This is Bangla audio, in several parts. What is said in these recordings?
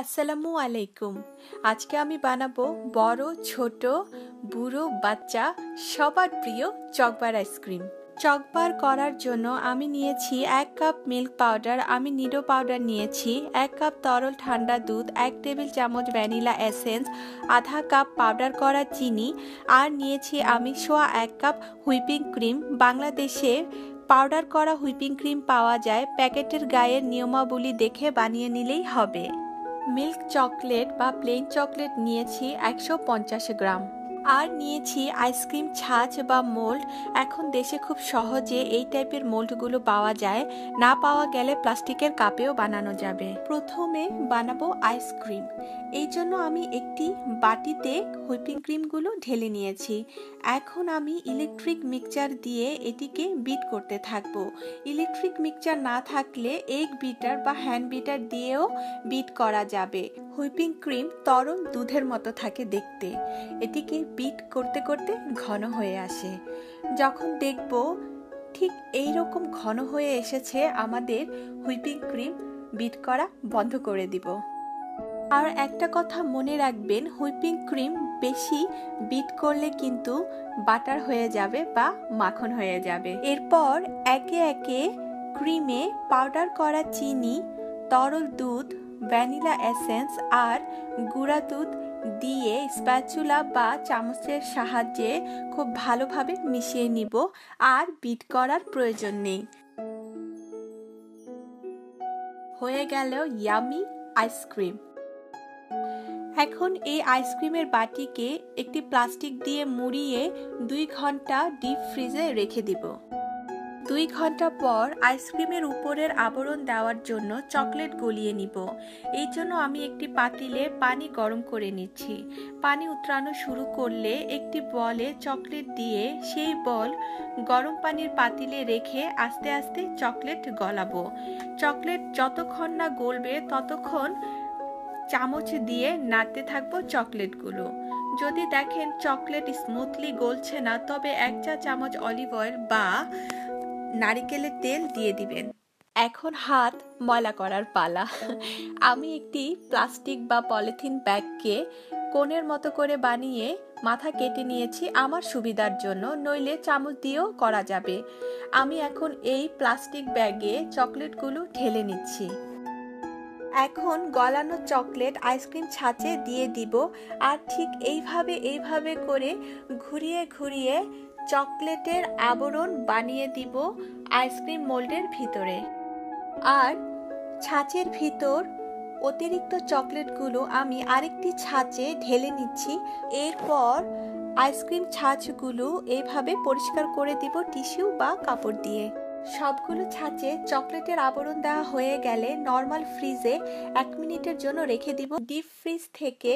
আসসালামু আলাইকুম। আজকে আমি বানাবো বড়, ছোট, বুড়ো, বাচ্চা, সবার প্রিয় চকবার আইসক্রিম। চকবার করার জন্য আমি নিয়েছি এক কাপ মিল্ক পাউডার, আমি নিডো পাউডার নিয়েছি, এক কাপ তরল ঠান্ডা দুধ, এক টেবিল চামচ ভ্যানিলা এসেন্স, আধা কাপ পাউডার করা চিনি, আর নিয়েছি আমি সোয়া এক কাপ হুইপিং ক্রিম। বাংলাদেশে পাউডার করা হুইপিং ক্রিম পাওয়া যায়, প্যাকেটের গায়ের নিয়মাবলী দেখে বানিয়ে নিলেই হবে। মিল্ক চকলেট বা প্লেন চকলেট নিয়েছি একশো পঞ্চাশ গ্রাম। আর নিয়েছি আইসক্রিম, ছাঁচ বা মোল্ড। এখন দেশে খুব সহজে এই টাইপের মোল্ডগুলো পাওয়া যায়। না পাওয়া গেলে প্লাস্টিকের কাপেও বানানো যাবে। প্রথমে বানাবো আইসক্রিম। এই জন্য আমি একটি বাটিতে হুইপিং ক্রিমগুলো ঢেলে নিয়েছি। এখন আমি ইলেকট্রিক মিক্সচার দিয়ে এটিকে বিট করতে থাকব। ইলেকট্রিক মিক্সচার না থাকলে এগ বিটার বা হ্যান্ড বিটার দিয়েও বিট করা যাবে। হুইপিং ক্রিম তরল দুধের মতো থাকে দেখতে। এটিকে বিট করতে করতে ঘন হয়ে আসে। যখন দেখব ঠিক এই রকম ঘন হয়ে এসেছে, আমাদের হুইপিং ক্রিম বিট করা বন্ধ করে দিব। আর একটা কথা মনে রাখবেন, হুইপিং ক্রিম বেশি বিট করলে কিন্তু বাটার হয়ে যাবে বা মাখন হয়ে যাবে। এরপর একে একে ক্রিমে পাউডার করা চিনি, তরল দুধ ভ্যানিলা এসেন্স আর গুঁড়া দুধ দিয়ে স্প্যাচুলা বা চামচের সাহায্যে খুব ভালোভাবে মিশিয়ে নিব আর বিট করার প্রয়োজন নেই। হয়ে গেল ইয়ামি আইসক্রিম এখন এই আইসক্রিমের বাটিকে একটি প্লাস্টিক দিয়ে মুড়িয়ে দুই ঘণ্টা ডিপ ফ্রিজে রেখে দিব। দুই ঘণ্টা পর আইসক্রিমের উপরের আবরণ দেওয়ার জন্য চকলেট গলিয়ে নিব। এই জন্য আমি একটি পাতিলে পানি গরম করে নিচ্ছি। পানি উতরানো শুরু করলে একটি বলে চকলেট দিয়ে সেই বল গরম পানির পাতিলে রেখে আস্তে আস্তে চকলেট গলাবো। চকলেট যতক্ষণ না গলবে ততক্ষণ চামচ দিয়ে নাড়তে থাকব চকলেটগুলো। যদি দেখেন চকলেট স্মুথলি গলছে না, তবে এক চা চামচ অলিভ অয়েল বা নারিকেলের তেল দিয়ে দিবেন। এখন হাত ময়লা করার পালা। আমি একটি প্লাস্টিক বা পলিথিন ব্যাগকে কোণের মতো করে বানিয়ে মাথা কেটে নিয়েছি আমার সুবিধার জন্য, নইলে চামচ দিয়েও করা যাবে। আমি এখন এই প্লাস্টিক ব্যাগে চকলেটগুলো ঢেলে নিচ্ছি। এখন গলানো চকলেট আইসক্রিম ছাঁচে দিয়ে দিব আর ঠিক এইভাবে এইভাবে করে ঘুরিয়ে ঘুরিয়ে চকলেটের আবরণ বানিয়ে দিব আইসক্রিম মোল্ডের ভিতরে। আর ছাঁচের ভিতর অতিরিক্ত চকলেটগুলো আমি আরেকটি ছাঁচে ঢেলে নিচ্ছি। এরপর আইসক্রিম ছাঁচগুলো এইভাবে পরিষ্কার করে দিব টিস্যু বা কাপড় দিয়ে। সবগুলো ছাঁচে চকলেটের আবরণ দেওয়া হয়ে গেলে নর্মাল ফ্রিজে এক মিনিটের জন্য রেখে দিব। ডিপ ফ্রিজ থেকে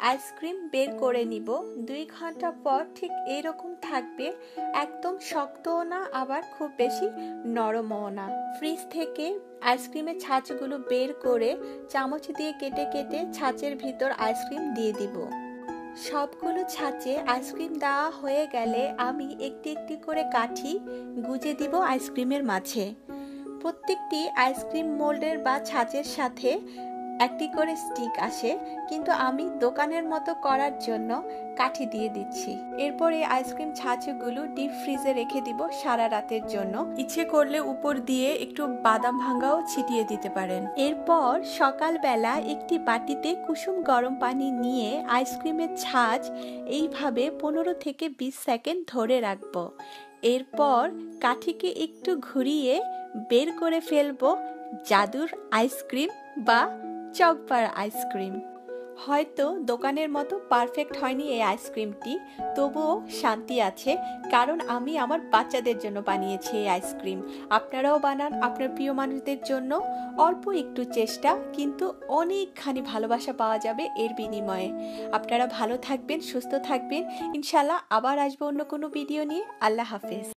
আইসক্রিম বের করে নিব। দুই ঘণ্টা পর ঠিক এরকম থাকবে। একদম শক্তও না, আবার খুব বেশি নরমও না। ফ্রিজ থেকে আইসক্রিমের ছাঁচগুলো বের করে চামচ দিয়ে কেটে কেটে ছাঁচের ভিতর আইসক্রিম দিয়ে দিব। সবগুলো ছাঁচে আইসক্রিম দেওয়া হয়ে গেলে আমি একটি একটি করে কাঠি গুজে দিব আইসক্রিমের মাঝে। প্রত্যেকটি আইসক্রিম মোল্ডের বা ছাঁচের সাথে একটি করে স্টিক আসে, কিন্তু আমি দোকানের মতো করার জন্য কাঠি দিয়ে দিচ্ছি। এরপর এই আইসক্রিম ছাঁচগুলো ডিপ ফ্রিজে রেখে দিব সারা রাতের জন্য। ইচ্ছে করলে উপর দিয়ে একটু বাদাম ভাঙ্গাও ছিটিয়ে দিতে পারেন। এরপর সকালবেলা একটি বাটিতে কুসুম গরম পানি নিয়ে আইসক্রিমের ছাঁচ এইভাবে পনেরো থেকে বিশ সেকেন্ড ধরে রাখব। এরপর কাঠিকে একটু ঘুরিয়ে বের করে ফেলব জাদুর আইসক্রিম বা চকবার আইসক্রিম হয়তো দোকানের মতো পারফেক্ট হয়নি এই আইসক্রিমটি তবুও শান্তি আছে, কারণ আমি আমার বাচ্চাদের জন্য বানিয়েছি এই আইসক্রিম আপনারাও বানান আপনার প্রিয় মানুষদের জন্য। অল্প একটু চেষ্টা, কিন্তু অনেকখানি ভালোবাসা পাওয়া যাবে এর বিনিময়ে। আপনারা ভালো থাকবেন, সুস্থ থাকবেন। ইনশাল্লাহ আবার আসব অন্য কোনো ভিডিও নিয়ে। আল্লাহ হাফেজ।